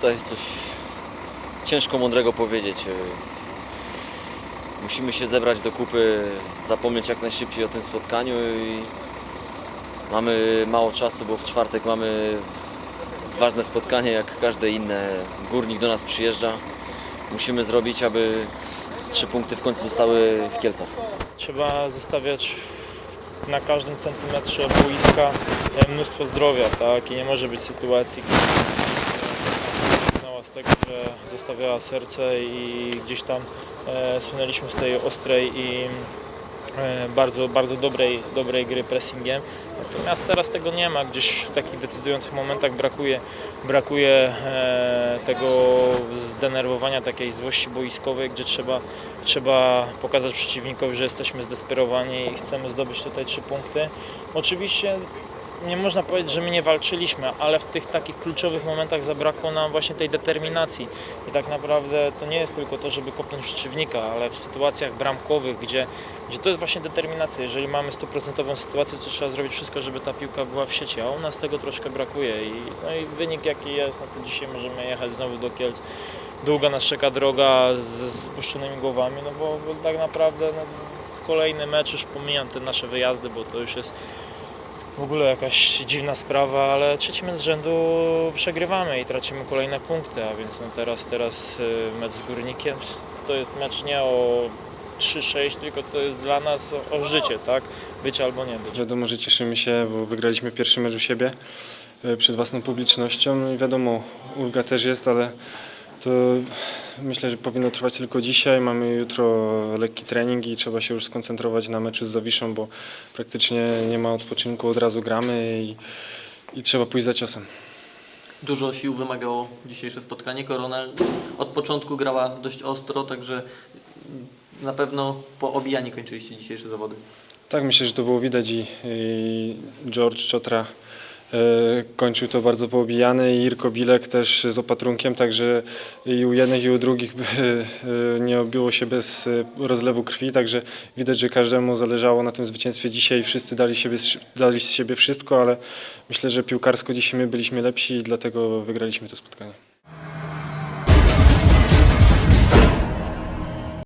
tutaj coś ciężko mądrego powiedzieć. Musimy się zebrać do kupy, zapomnieć jak najszybciej o tym spotkaniu i mamy mało czasu, bo w czwartek mamy ważne spotkanie jak każde inne. Górnik do nas przyjeżdża. Musimy zrobić, aby trzy punkty w końcu zostały w Kielcach. Trzeba zostawiać na każdym centymetrze boiska e, mnóstwo zdrowia, tak? I nie może być sytuacji, z tego, że zostawiała serce i gdzieś tam e, słynęliśmy z tej ostrej i e, bardzo, bardzo dobrej, dobrej gry pressingiem. Natomiast teraz tego nie ma, gdzieś w takich decydujących momentach brakuje, brakuje e, tego zdenerwowania, takiej złości boiskowej, gdzie trzeba, trzeba pokazać przeciwnikowi, że jesteśmy zdesperowani i chcemy zdobyć tutaj trzy punkty. Oczywiście nie można powiedzieć, że my nie walczyliśmy, ale w tych takich kluczowych momentach zabrakło nam właśnie tej determinacji. I tak naprawdę to nie jest tylko to, żeby kopnąć przeciwnika, ale w sytuacjach bramkowych, gdzie, gdzie to jest właśnie determinacja. Jeżeli mamy stuprocentową sytuację, to trzeba zrobić wszystko, żeby ta piłka była w sieci, a u nas tego troszkę brakuje. I, no i wynik jaki jest, no to dzisiaj możemy jechać znowu do Kielc. Długa nas czeka droga z, spuszczonymi głowami, no bo, bo tak naprawdę no, kolejny mecz, już pomijam te nasze wyjazdy, bo to już jest w ogóle jakaś dziwna sprawa, ale trzeci mecz z rzędu przegrywamy i tracimy kolejne punkty, a więc no teraz, teraz y, mecz z Górnikiem to jest mecz nie o 3-6, tylko to jest dla nas o, życie, tak? Być albo nie być. Wiadomo, że cieszymy się, bo wygraliśmy pierwszy mecz u siebie e, przed własną publicznością. No i wiadomo, ulga też jest, ale to myślę, że powinno trwać tylko dzisiaj. Mamy jutro lekki trening i trzeba się już skoncentrować na meczu z Zawiszą, bo praktycznie nie ma odpoczynku, od razu gramy i, i trzeba pójść za ciosem. Dużo sił wymagało dzisiejsze spotkanie. Korona od początku grała dość ostro, także na pewno po obijanie kończyliście dzisiejsze zawody. Tak, myślę, że to było widać i, i George Czotra kończył to bardzo poobijany i Irko Bilek też z opatrunkiem, także i u jednych i u drugich e, nie obiło się bez e, rozlewu krwi, także widać, że każdemu zależało na tym zwycięstwie dzisiaj, wszyscy dali, siebie, dali z siebie wszystko, ale myślę, że piłkarsko dzisiaj my byliśmy lepsi i dlatego wygraliśmy to spotkanie.